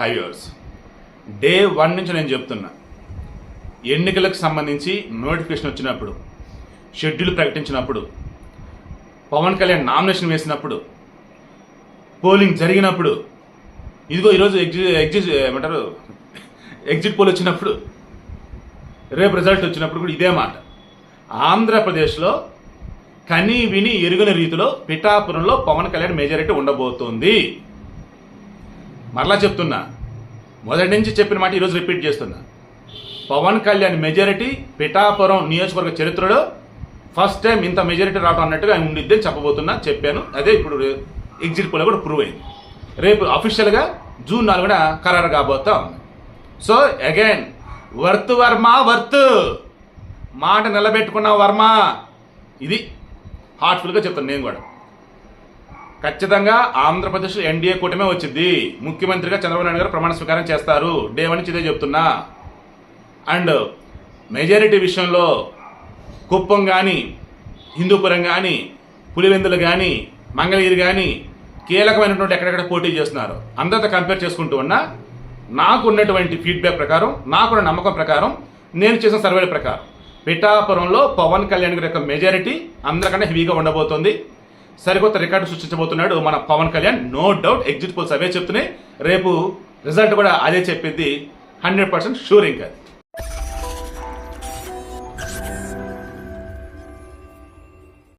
హైవర్స్. Day one నుంచి నేను చెప్తున్నా. ఎన్నికలకు సంబంధించి నోటిఫికేషన్ వచ్చినప్పుడు షెడ్యూల్ ప్రకటించినప్పుడు పవన్ కళ్యాణ్ నామినేషన్ వేసినప్పుడు పోలింగ్ జరిగినప్పుడు ఇదిగో ఈరోజు ఎగ్జి ఎగ్జిట్ ఏమంటారు? ఎగ్జిట్ పోల్ వచ్చినప్పుడు రేపు రిజల్ట్ వచ్చినప్పుడు కూడా ఇదే మాట. ఆంధ్రప్రదేశ్లో కనీ విని ఎరుగని రీతిలో పిఠాపురంలో పవన్ కళ్యాణ్ మెజారిటీ ఉండబోతోంది. మరలా చెప్తున్నా. మొదటి నుంచి చెప్పిన మాట ఈరోజు రిపీట్ చేస్తున్నా. పవన్ కళ్యాణ్ మెజారిటీ పిఠాపురం నియోజకవర్గ చరిత్రలో ఫస్ట్ టైం ఇంత మెజారిటీ రావడం అన్నట్టుగా ఆయన ఉండిద్దని చెప్పబోతున్నా చెప్పాను. అదే ఇప్పుడు ఎగ్జిట్ పోల్ కూడా ప్రూవ్ అయింది. రేపు అఫీషియల్గా జూన్ నాలుగున ఖరారు కాబోతా ఉంది. So again worth Varma worth! మాట నిలబెట్టుకున్న వర్మ! ఇది హార్ట్ఫుల్గా చెప్తాను నేను కూడా. ఖచ్చితంగా ఆంధ్రప్రదేశ్ ఎన్డీఏ కూటమే వచ్చింది ముఖ్యమంత్రిగా చంద్రబాబు నాయుడు గారు ప్రమాణ స్వీకారం చేస్తారు. డే వన్ ఇదే చెప్తున్నా. అండ్ మెజారిటీ విషయంలో కుప్పం కానీ హిందూపురం కానీ పులివెందులు కానీ మంగళగిరి కానీ కీలకమైనటువంటి ఎక్కడెక్కడ పోటీ చేస్తున్నారు? అందరితో కంపేర్ చేసుకుంటూ ఉన్నా నాకు ఉన్నటువంటి ఫీడ్బ్యాక్ ప్రకారం నాకున్న నమ్మకం ప్రకారం నేను చేసిన సర్వేల ప్రకారం పిఠాపురంలో పవన్ కళ్యాణ్ గారి యొక్క మెజారిటీ అందరికంటే హెవీగా ఉండబోతోంది. సరికొత్త రికార్డు సృష్టించబోతున్నాడు మన Pawan Kalyan. No doubt exit polls అవే చెప్తున్నాయి. రేపు రిజల్ట్ కూడా అదే చెప్పింది. హండ్రెడ్ పర్సెంట్ షూర్ ఇంకా.